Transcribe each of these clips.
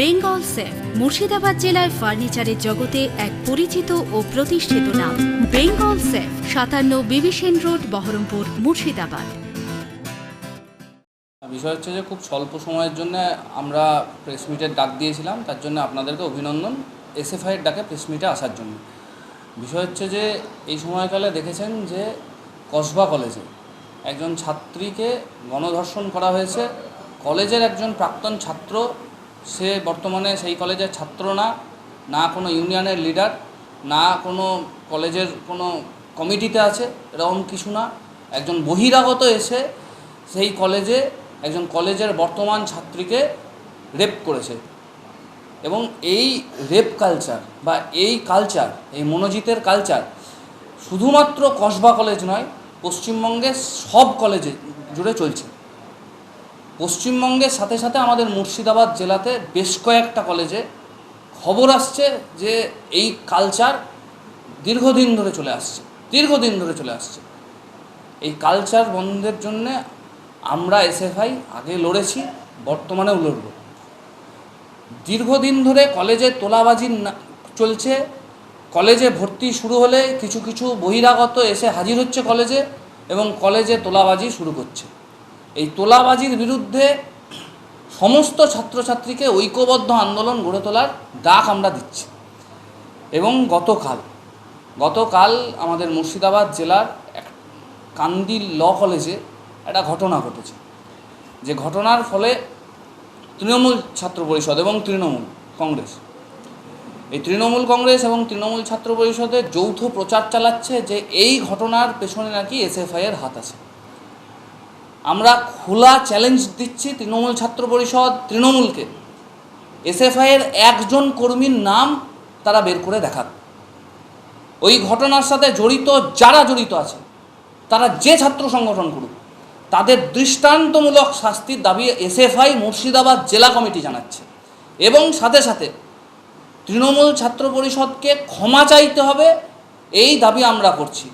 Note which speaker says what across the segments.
Speaker 1: Bengal safe, Murshidabad জেলায় ফার্নিচারের জগতে এক পরিচিত ও প্রতিষ্ঠিত নাম। বেঙ্গল সেফ, সাতান্ন বিবিসেন রোড, বহরমপুর, মুর্শিদাবাদ।
Speaker 2: বিষয় হচ্ছে যে খুব স্বল্প সময়ের জন্য আমরা প্রেস মিটের ডাক দিয়েছিলাম, তার জন্য আপনাদেরকে অভিনন্দন এসএফআইয়ের ডাকে প্রেস মিটে আসার জন্য। বিষয় হচ্ছে যে এই সময়কালে দেখেছেন যে কসবা কলেজে একজন ছাত্রীকে গণধর্ষণ করা হয়েছে। কলেজের একজন প্রাক্তন ছাত্র সে বর্তমানে সেই কলেজের ছাত্র না না কোনো ইউনিয়নের লিডার, না কোনো কলেজের কোনো কমিটিতে আছে, এরকম কিছু না। একজন বহিরাগত এসে সেই কলেজে একজন কলেজের বর্তমান ছাত্রীকে রেপ করেছে। এবং এই রেপ কালচার বা এই কালচার এই মনোজিতের কালচার শুধুমাত্র কসবা কলেজ নয় পশ্চিমবঙ্গে সব কলেজে জুড়ে চলছে। পশ্চিমবঙ্গের সাথে সাথে আমাদের মুর্শিদাবাদ জেলাতে বেশ কয়েকটা কলেজে খবর আসছে যে এই কালচার দীর্ঘদিন ধরে চলে আসছে, দীর্ঘদিন ধরে চলে আসছে। এই কালচার বন্ধের জন্যে আমরা এসএফআই আগে লড়েছি বর্তমানেও লড়ব। দীর্ঘদিন ধরে কলেজে তোলাবাজি চলছে, কলেজে ভর্তি শুরু হলে কিছু কিছু বহিরাগত এসে হাজির হচ্ছে কলেজে এবং কলেজে তোলাবাজি শুরু করছে। এই তোলাবাজির বিরুদ্ধে সমস্ত ছাত্রছাত্রীকে ঐক্যবদ্ধ আন্দোলন গড়ে তোলার ডাক আমরা দিচ্ছি। এবং গতকাল গতকাল আমাদের মুর্শিদাবাদ জেলার এক কান্দি ল কলেজে একটা ঘটনা ঘটেছে। যে ঘটনার ফলে তৃণমূল ছাত্র পরিষদ এবং তৃণমূল কংগ্রেস, এই তৃণমূল কংগ্রেস এবং তৃণমূল ছাত্র পরিষদের যৌথ প্রচার চালাচ্ছে যে এই ঘটনার পেছনে নাকি এসএফআইয়ের হাত আছে। আমরা খোলা চ্যালেঞ্জ দিচ্ছি তৃণমূল ছাত্র পরিষদ, তৃণমূলকে। এসএফআইয়ের একজন কর্মীর নাম তারা বের করে দেখাক। ওই ঘটনার সাথে জড়িত যারা জড়িত আছে, তারা যে ছাত্র সংগঠন করুক, তাদের দৃষ্টান্তমূলক শাস্তির দাবি এসএফআই মুর্শিদাবাদ জেলা কমিটি জানাচ্ছে। এবং সাথে সাথে তৃণমূল ছাত্র পরিষদকে ক্ষমা চাইতে হবে, এই দাবি আমরা করছি।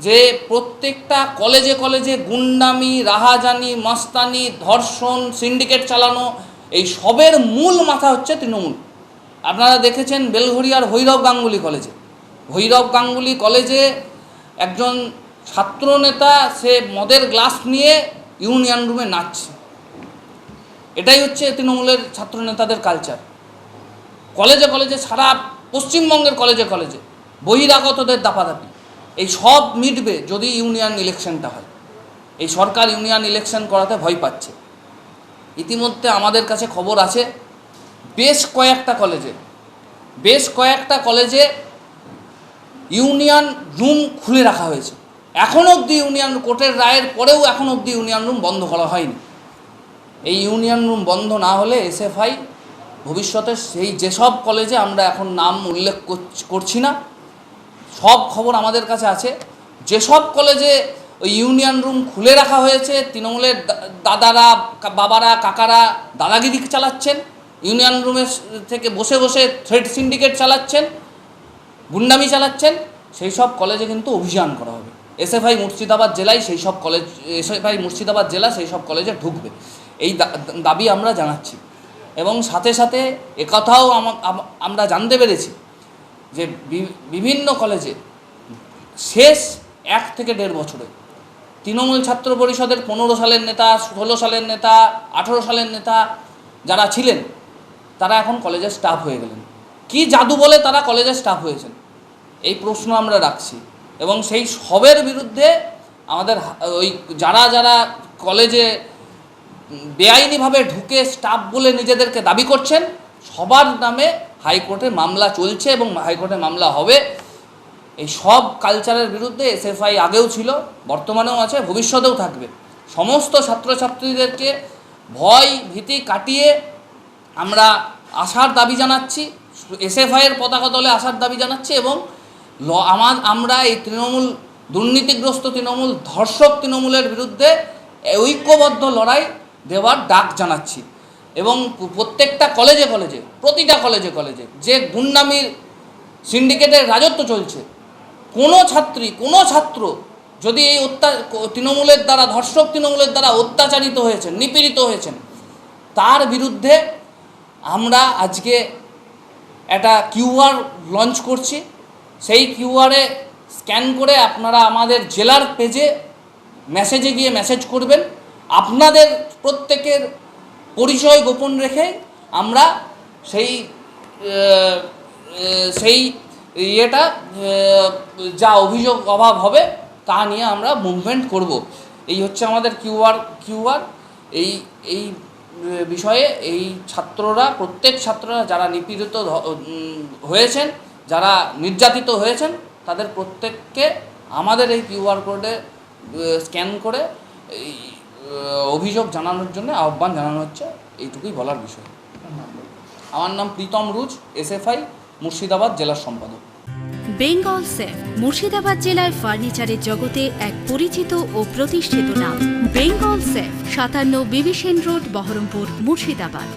Speaker 2: যে প্রত্যেকটা কলেজে কলেজে গুন্ডামি, রাহাজানি, মাস্তানি, ধর্ষণ, সিন্ডিকেট চালানো, এই সবের মূল মাথা হচ্ছে তৃণমূল। আপনারা দেখেছেন বেলঘড়িয়ার ভৈরব গাঙ্গুলি কলেজে। ভৈরব গাঙ্গুলি কলেজে একজন ছাত্রনেতা, সে মদের গ্লাস নিয়ে ইউনিয়ন রুমে নাচছে। এটাই হচ্ছে তৃণমূলের ছাত্রনেতাদের কালচার। কলেজে কলেজে, সারা পশ্চিমবঙ্গের কলেজে কলেজে বহিরাগতদের দাপাদাপি। এই সব মিটবে যদি ইউনিয়ন ইলেকশনটা হয়। এই সরকার ইউনিয়ন ইলেকশন করাতে ভয় পাচ্ছে। ইতিমধ্যে আমাদের কাছে খবর আছে, বেশ কয়েকটা কলেজে, বেশ কয়েকটা কলেজে ইউনিয়ন রুম খুলে রাখা হয়েছে। এখন অবধি ইউনিয়ন কোর্টের রায়ের পরেও এখন অবধি ইউনিয়ন রুম বন্ধ করা হয়নি। এই ইউনিয়ন রুম বন্ধ না হলে এসএফআই ভবিষ্যতে সেই যেসব কলেজে আমরা এখন নাম উল্লেখ করছি না সব খবর আমাদের কাছে আছে। যেসব কলেজে ওই ইউনিয়ন রুম খুলে রাখা হয়েছে, তৃণমূলের দাদারা বাবারা, কাকারা দাদাগিরি চালাচ্ছেন, ইউনিয়ন রুমের থেকে বসে বসে থ্রেড সিন্ডিকেট চালাচ্ছেন, গুন্ডামি চালাচ্ছেন, সেই সব কলেজে কিন্তু অভিযান করা হবে। এসএফআই মুর্শিদাবাদ জেলায় সেই সব কলেজ, এসএফআই মুর্শিদাবাদ জেলা সেই সব কলেজে ঢুকবে। এই দাবি আমরা জানাচ্ছি। এবং সাথে সাথে একথাও আমা- আমরা জানতে পেরেছি। যে বিভিন্ন কলেজে শেষ এক থেকে দেড় বছরে তৃণমূল ছাত্র পরিষদের পনেরো সালের নেতা, ষোলো সালের নেতা, আঠেরো সালের নেতা যারা ছিলেন, তারা এখন কলেজের স্টাফ হয়ে গেলেন। কি জাদু বলে তারা কলেজের স্টাফ হয়েছেন? এই প্রশ্ন আমরা রাখছি। এবং সেই সবের বিরুদ্ধে আমাদের ওই যারা যারা কলেজে বেআইনিভাবে ঢুকে স্টাফ বলে নিজেদেরকে দাবি করছেন, সবার নামে হাইকোর্টে মামলা চলছে এবং হাইকোর্টে মামলা হবে। এই সব কালচারের বিরুদ্ধে এসএফআই আগেও ছিল, বর্তমানেও আছে, ভবিষ্যতেও থাকবে। সমস্ত ছাত্রছাত্রীদেরকে ভয়, ভীতি কাটিয়ে আমরা আসার দাবি জানাচ্ছি এসএফআইয়ের পতাকা দলে আসার দাবি জানাচ্ছি এবং আমার আমরা এই তৃণমূল, দুর্নীতিগ্রস্ত তৃণমূল, ধর্ষক তৃণমূলের বিরুদ্ধে ঐক্যবদ্ধ লড়াই দেওয়ার ডাক জানাচ্ছি। এবং প্রত্যেকটা কলেজে কলেজে প্রতিটা কলেজে কলেজে যে গুন্ডামির সিন্ডিকেটের রাজত্ব চলছে, কোনো ছাত্রী, কোনো ছাত্র যদি এই অত্যা, তৃণমূলের দ্বারা, ধর্ষক তৃণমূলের দ্বারা অত্যাচারিত হয়েছেন, নিপীড়িত হয়েছেন, তার বিরুদ্ধে আমরা আজকে একটা কিউআর লঞ্চ করছি। সেই কিউআরে স্ক্যান করে আপনারা আমাদের জেলার পেজে মেসেজে গিয়ে মেসেজ করবেন। আপনাদের প্রত্যেকের পরিচয় গোপন রেখে আমরা সেই সেই ইয়েটা যা অভিযোগ অভাব হবে তা নিয়ে আমরা মুভমেন্ট করব। এই হচ্ছে আমাদের কিউআর কিউআর এই এই বিষয়ে এই ছাত্ররা, প্রত্যেক ছাত্ররা যারা নিপীড়িত হয়েছেন, যারা নির্যাতিত হয়েছেন, তাদের প্রত্যেককে আমাদের এই কিউআর কোডে স্ক্যান করে অভিযোগ জানানোর জন্য আহ্বান জানানো হচ্ছে, এইটুকুই বলার বিষয়। আমার নাম প্রীতম রুজ, এসএফআই, মুর্শিদাবাদ জেলার সম্পাদক।
Speaker 1: বেঙ্গল সেফ, মুর্শিদাবাদ জেলায় ফার্নিচারের জগতে এক পরিচিত ও প্রতিষ্ঠিত নাম। বেঙ্গল সেফ, সাতান্ন বিবিসেন রোড, বহরমপুর, মুর্শিদাবাদ।